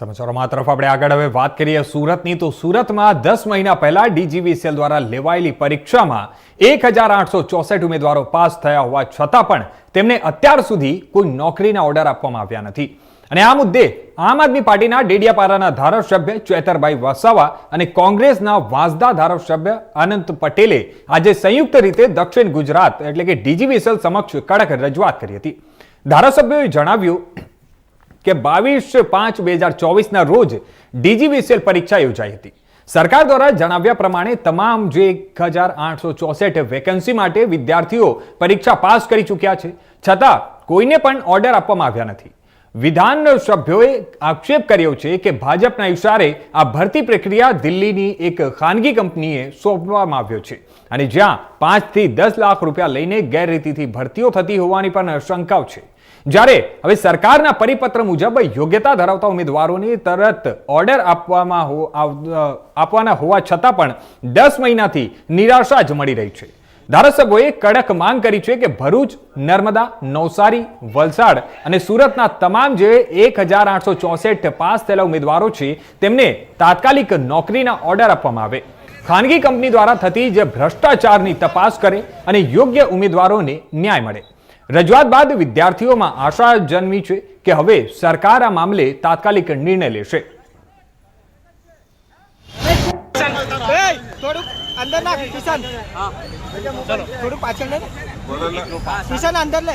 સમાચારોમાં તરફ આપણે આગળ હવે વાત કરીએ સુરતની, તો સુરતમાં દસ મહિના પહેલા ડીજીવીસીએલ દ્વારા લેવાયેલી પરીક્ષામાં એક હજાર આઠસો ચોસઠ ઉમેદવારો પાસ થયા હોવા છતાં પણ તેમને અત્યાર સુધી કોઈ નોકરીના ઓર્ડર આપવામાં આવ્યા નથી. અને આ મુદ્દે આમ આદમી પાર્ટીના ડેડિયાપારાના ધારાસભ્ય ચેતરભાઈ વસાવા અને કોંગ્રેસના વાંસદા ધારાસભ્ય અનંત પટેલે આજે સંયુક્ત રીતે દક્ષિણ ગુજરાત એટલે કે ડીજીવીસીએલ સમક્ષ કડક રજૂઆત કરી હતી. ધારાસભ્યોએ જણાવ્યું કે બાવીસ પાંચ બે હજાર ચોવીસના રોજ ડીજીવીસીએલ પરીક્ષા યોજાઈ હતી. સરકાર દ્વારા જણાવ્યા પ્રમાણે તમામ જે એક હજાર આઠસો ચોસઠ વેકન્સી માટે વિદ્યાર્થીઓ પરીક્ષા પાસ કરી ચૂક્યા છે. છતાં કોઈને પણ ઓર્ડર આપવામાં આવ્યા નથી. વિધાન સભ્યોએ આક્ષેપ કર્યો છે કે ભાજપના ઇશારે આ ભરતી પ્રક્રિયા દિલ્હીની એક ખાનગી કંપનીએ સોંપવામાં આવ્યો છે. અને જ્યાં પાંચથી દસ લાખ રૂપિયા લઈને ગેરરીતિથી ભરતીઓ થતી હોવાની પણ શંકાઓ છે. જ્યારે હવે સરકારના પરિપત્ર મુજબ યોગ્યતા ધરાવતા ઉમેદવારોને તરત ઓર્ડર આપવામાં આપવાના હોવા છતાં પણ દસ મહિનાથી નિરાશા જ મળી રહી છે. ધારાસભ્યોએ કડક માંગ કરી છે કે ભરૂચ, નર્મદા, નવસારી, વલસાડ અને સુરતના તમામ જે એક હજાર આઠસો ચોસઠ પાસ થયેલા ઉમેદવારો છે, તેમને તાત્કાલિક નોકરીના ઓર્ડર આપવામાં આવે. ખાનગી કંપની દ્વારા થતી જે ભ્રષ્ટાચારની તપાસ કરે અને યોગ્ય ઉમેદવારોને ન્યાય મળે. રજૂઆત બાદ વિદ્યાર્થીઓમાં આશા જન્મી છે કે હવે સરકાર આ મામલે તાત્કાલિક નિર્ણય લેશે. અંદર નાખ કિશન. પાછળ લે કિશન અંદર લે.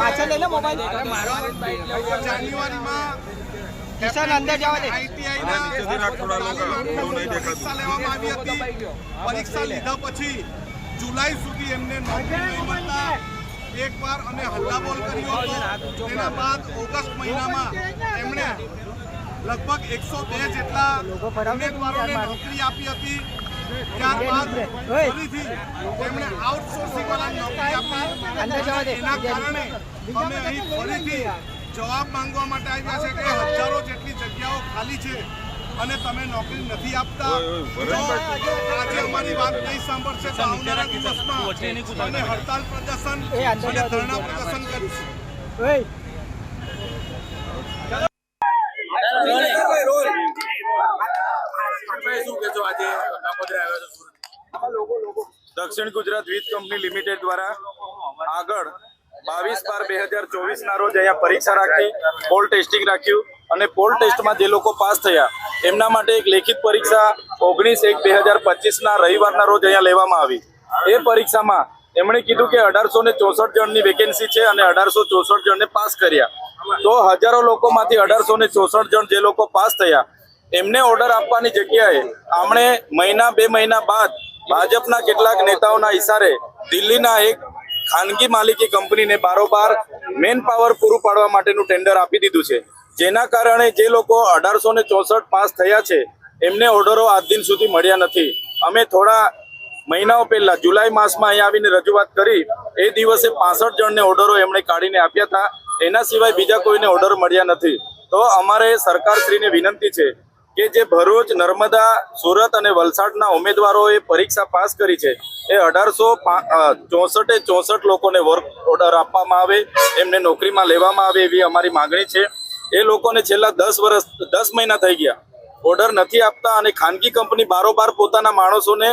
પાછળ લે ને મોબાઈલ કિશન અંદર જવા દે પરીક્ષા લેવામાં આવી હતી. પરીક્ષા લીધા પછી જુલાઈ સુધી એમને નોકરી એકવાર અને હલ્લાબોલ કર્યો હતો. તેના બાદ ઓગસ્ટ મહિનામાં એમણે લગભગ એકસો બે જેટલા ઉમેદવારોને નોકરી આપી હતી. ત્યારબાદ ફરીથી એમણે આઉટસોર્સિંગ વાળાને નોકરી આપી. એના કારણે અમે અહીં ફરીથી જવાબ માંગવા માટે આવ્યા છે કે હજારો જેટલી જગ્યાઓ ખાલી છે અને તમે નોકરી નથી આપતા. આજે અમારી વાત નહીં સાંભળશે તો આવનારા દિવસમાં અમે હડતાલ પ્રદર્શન અને ધરણા પ્રદર્શન કરીશું. દક્ષિણ ગુજરાત વીજ કંપની લિમિટેડ દ્વારા આગળ બાવીસ બાર બે હજાર ચોવીસ ના રોજ અહીંયા પરીક્ષા રાખી પોલ ટેસ્ટિંગ રાખ્યું અને પોલ ટેસ્ટમાં જે લોકો પાસ થયા, એમના માટે એક લેખિત પરીક્ષા ઓગણીસ એક બે હજાર પચીસના રવિવારના રોજ અહીંયા લેવામાં આવી. એ પરીક્ષામાં એમણે કીધું કે અઢારસો ને ચોસઠ જણની વેકેન્સી છે અને અઢારસો ચોસઠ જણને પાસ કર્યા. તો હજારો લોકોમાંથી અઢારસો ને ચોસઠ જણ જે લોકો પાસ થયા, એમને ઓર્ડર આપવાની જગ્યાએ આમણે મહિના બે મહિના બાદ ભાજપના કેટલાક નેતાઓના ઇશારે દિલ્હીના એક ખાનગી માલિકી કંપનીને બારોબાર મેન પાવર પૂરું પાડવા માટેનું ટેન્ડર આપી દીધું છે. જેના કારણે જે લોકો અઢારસો ચોસઠ પાસ થયા છે, એમને ઓર્ડરો આજ દિન સુધી મળ્યા નથી. અમે થોડા મહિનાઓ પહેલા, જુલાઈ માસમાં અહીંયા આવીને રજૂઆત કરી, એ દિવસે પાસઠ જણને ઓર્ડરો એમણે કાઢીને આપ્યા હતા. એના સિવાય બીજા કોઈને ઓર્ડર મળ્યા નથી. તો અમારે સરકારશ્રીને વિનંતી છે કે જે ભરૂચ, નર્મદા, સુરત અને વલસાડના ઉમેદવારોએ પરીક્ષા પાસ કરી છે, એ અઢારસો ચોસઠે ચોસઠ લોકોને વર્ક ઓર્ડર આપવામાં આવે, એમને નોકરીમાં લેવામાં આવે એવી અમારી માગણી છે. એ લોકોને છેલ્લા દસ વર્ષ દસ મહિના થઈ ગયા. ઓર્ડર નથી આપતા અને ખાનગી કંપની બારોબાર પોતાના માણસોને